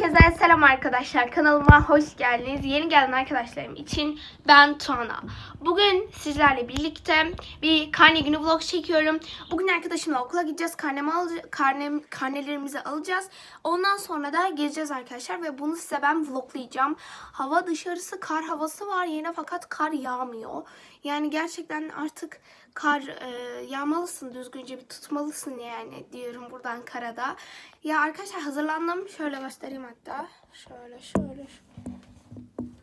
Herkese selam arkadaşlar. Kanalıma hoş geldiniz. Yeni gelen arkadaşlarım için ben Tuana. Bugün sizlerle birlikte bir karne günü vlog çekiyorum. Bugün arkadaşımla okula gideceğiz. Karnemi alca- karnem, karnelerimizi alacağız. Ondan sonra da gezeceğiz arkadaşlar ve bunu size ben vloglayacağım. Hava dışarısı kar havası var yine fakat kar yağmıyor. Yani gerçekten artık kar e, yağmalısın düzgünce bir tutmalısın yani diyorum buradan karada. Ya arkadaşlar hazırlandım. Şöyle göstereyim hatta. Şöyle şöyle.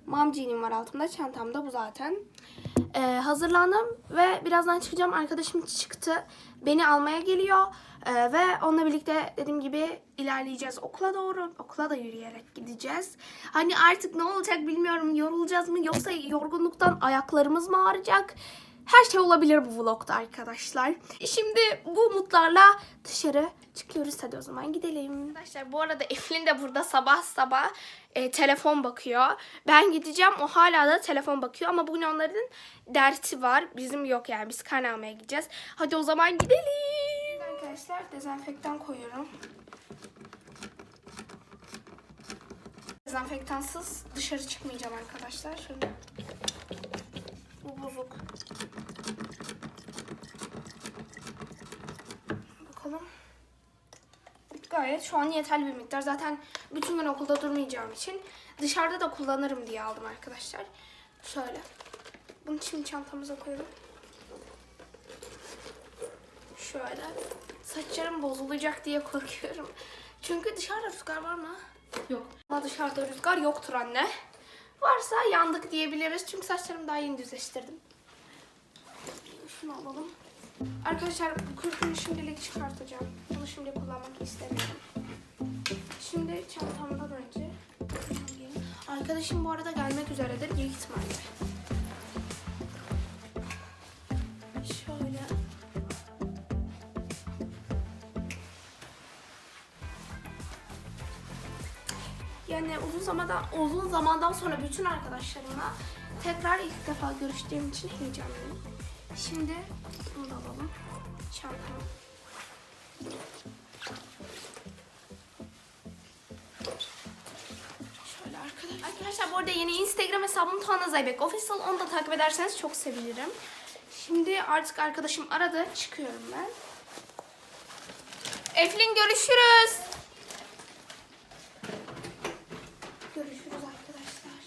Mom jeanim var altımda. Çantamda bu zaten. Ee, hazırlandım ve birazdan çıkacağım. Arkadaşım çıktı. Beni almaya geliyor. Ee, ve onunla birlikte dediğim gibi ilerleyeceğiz okula doğru. Okula da yürüyerek gideceğiz. Hani artık ne olacak bilmiyorum. Yorulacağız mı yoksa yorgunluktan ayaklarımız mı ağrıyacak? Her şey olabilir bu vlogda arkadaşlar. Şimdi bu umutlarla dışarı çıkıyoruz. Hadi o zaman gidelim. Arkadaşlar bu arada Eflin de burada sabah sabah e, telefon bakıyor. Ben gideceğim. O hala da telefon bakıyor. Ama bugün onların dersi var. Bizim yok yani. Biz karne almaya gideceğiz. Hadi o zaman gidelim. Arkadaşlar dezenfektan koyuyorum. Dezenfektansız dışarı çıkmayacağım arkadaşlar. Şöyle. Gayet şu an yeterli bir miktar. Zaten bütün gün okulda durmayacağım için dışarıda da kullanırım diye aldım arkadaşlar. Şöyle. Bunu şimdi çantamıza koyalım. Şöyle. Saçlarım bozulacak diye korkuyorum. Çünkü dışarıda rüzgar var mı? Yok. Ama dışarıda rüzgar yoktur anne. Varsa yandık diyebiliriz. Çünkü saçlarımı daha yeni düzleştirdim. Şunu alalım. Arkadaşlar bu kürkünü şimdilik çıkartacağım. Bunu şimdi kullanmak istemiyorum. Şimdi çantamdan önce. Arkadaşım bu arada gelmek üzeredir büyük ihtimalle. Şöyle. Yani uzun zamandan uzun zamandan sonra bütün arkadaşlarımla tekrar ilk defa görüştüğüm için heyecanlıyım. Şimdi bunu da. Şöyle arkadaşlar. Arkadaşlar bu arada yeni Instagram hesabım Tuana Zeybek Official. Onu da takip ederseniz çok sevinirim. Şimdi artık arkadaşım aradı. Çıkıyorum ben. Eflin. Görüşürüz arkadaşlar.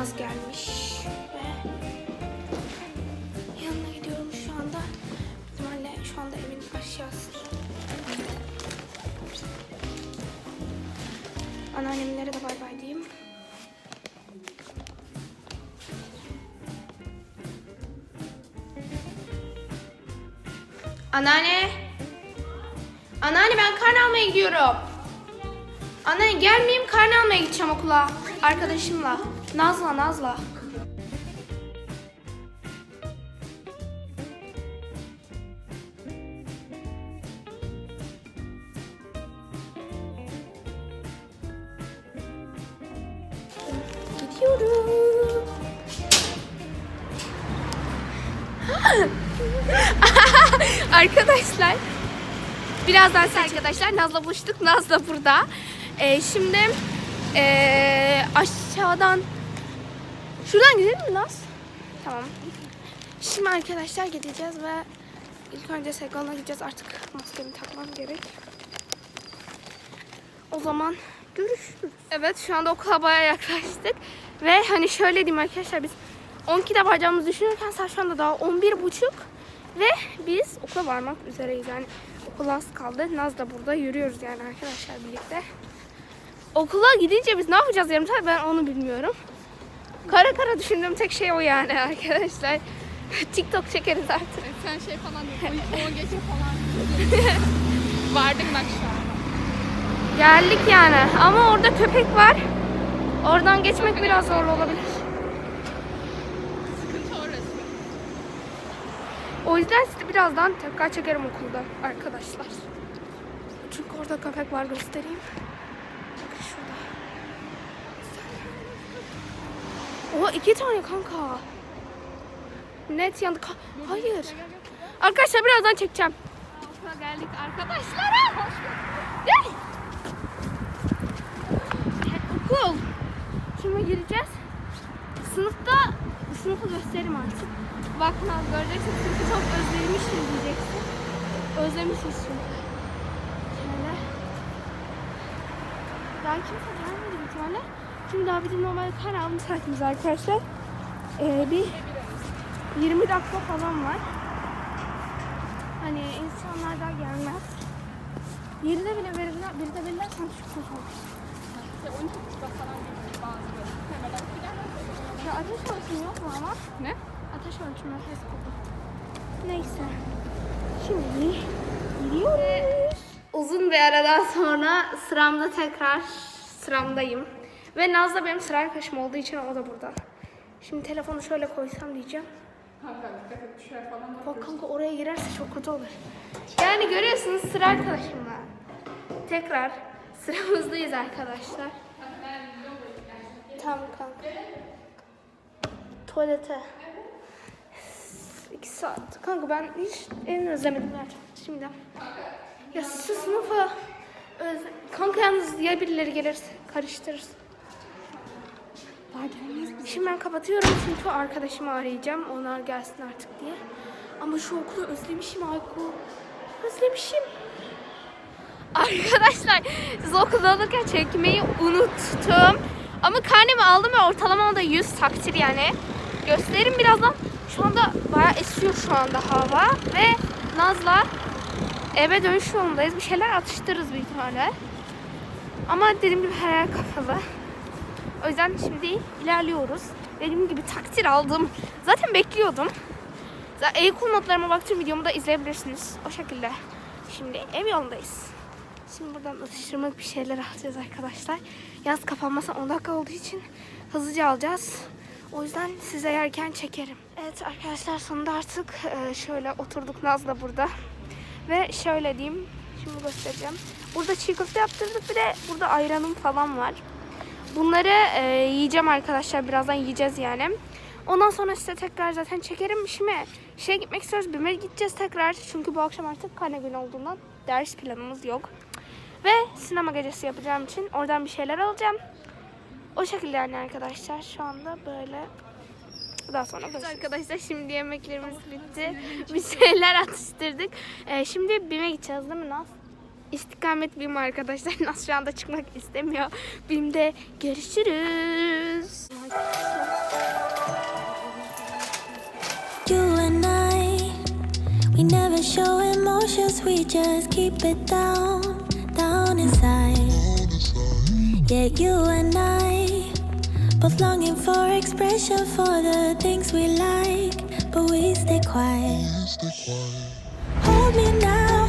Naz gelmiş ve yanına gidiyorum şu anda. İhtimalle şu anda evin aşağısı. Anneannemlere de bay bay diyeyim. Anneanne. Anneanne ben karne almaya gidiyorum. Anneanne gelmeyeyim karne almaya gideceğim okula. Arkadaşımla. Nazla Nazla. Gidiyorum. Arkadaşlar birazdan size arkadaşlar Naz'la buluştuk. Naz da burada. Ee, şimdi ee, aşağıdan şuradan gidelim mi Naz? Tamam. Şimdi arkadaşlar gideceğiz ve ilk önce Segal'a gideceğiz. Artık maskemi takmam gerek. O zaman görüşürüz. Evet şu anda okula bayağı yaklaştık. Ve hani şöyle diyeyim arkadaşlar biz 12'de varacağımızı düşünürken saat şu anda daha 11.30 ve biz okula varmak üzereyiz. Yani okul az kaldı. Naz da burada yürüyoruz yani arkadaşlar birlikte. Okula gidince biz ne yapacağız yarım saat ben onu bilmiyorum. Kara kara düşündüğüm tek şey o yani arkadaşlar. TikTok çekeriz artık. Sen şey falan değil. O gece falan. Vardık bak şu an. Geldik yani ama orada köpek var. Oradan geçmek biraz zor olabilir. Sıkıntı orası. O yüzden size birazdan tekrar çekerim okulda arkadaşlar. Çünkü orada köpek var göstereyim. Bakın şurada. Oha iki tane kanka. Net yandı. Ka- Hayır. Arkadaşlar birazdan çekeceğim. Okula geldik arkadaşlar. Hoş Gel. Okul. Şimdi gireceğiz. Sınıfta sınıfı gösteririm artık. Bak Naz göreceksin sınıfı çok özlemişim diyeceksin. Özlemişiz çünkü. Şöyle. Daha kimse gelmedi bir tane. Şimdi daha bizim normal kar alma saatimiz arkadaşlar. Ee, bir 20 dakika falan var. Hani insanlar daha gelmez. Yerine bile verirler, bir de verirler sanki çok kötü olur. İşte 12.30'da falan geliyor bazıları. Hemen alıp giderler. Ya ateş ölçümü yok mu ama? Ne? Ateş ölçümü Facebook'ta. Neyse. Şimdi gidiyoruz. Uzun bir aradan sonra sıramda tekrar sıramdayım. Ve Naz da benim sıra arkadaşım olduğu için o da burada. Şimdi telefonu şöyle koysam diyeceğim. Kanka dikkat et düşer falan. Bak kanka oraya girerse çok kötü olur. Yani görüyorsunuz sıra arkadaşımla. Tekrar sıramızdayız arkadaşlar. Tamam kanka. Tuvalete. İki saat. Kanka ben hiç evimi özlemedim gerçekten şimdi. Ya şu sınıfı özle... Kanka yalnız ya birileri gelirse karıştırırız. Şimdi ben kapatıyorum çünkü arkadaşımı arayacağım. Onlar gelsin artık diye. Ama şu okulu özlemişim Ayku. Özlemişim. Arkadaşlar siz okulda olurken çekmeyi unuttum. Ama karnemi aldım ve ortalama da 100 takdir yani. Gösteririm birazdan. Şu anda bayağı esiyor şu anda hava. Ve Naz'la eve dönüş yolundayız. Bir şeyler atıştırırız büyük ihtimalle. Ama dediğim gibi her yer kapalı. O yüzden şimdi ilerliyoruz. Dediğim gibi takdir aldım. Zaten bekliyordum. Zaten notlarıma baktığım videomu da izleyebilirsiniz. O şekilde. Şimdi ev yolundayız. Şimdi buradan atıştırmalık bir şeyler alacağız arkadaşlar. Yaz kapanmasa 10 dakika olduğu için hızlıca alacağız. O yüzden size yerken çekerim. Evet arkadaşlar sonunda artık e, şöyle oturduk Naz'la burada. Ve şöyle diyeyim. Şimdi göstereceğim. Burada çiğ köfte yaptırdık. Bir de burada ayranım falan var. Bunları e, yiyeceğim arkadaşlar. Birazdan yiyeceğiz yani. Ondan sonra size tekrar zaten çekerim. Şimdi şeye gitmek istiyoruz. BİM'e gideceğiz tekrar. Çünkü bu akşam artık karne günü olduğundan ders planımız yok. Ve sinema gecesi yapacağım için oradan bir şeyler alacağım. O şekilde yani arkadaşlar. Şu anda böyle daha sonra görüşürüz. Arkadaşlar şimdi yemeklerimiz bitti. Bir şeyler atıştırdık. Ee, şimdi BİM'e gideceğiz değil mi Naz? İstikamet BİM arkadaşlar. Naz şu anda çıkmak istemiyor. BİM'de görüşürüz. You and I, we never show emotions, we just keep it down, down inside. Yeah, you and I, both longing for expression for the things we like, but we stay quiet. Hold me now.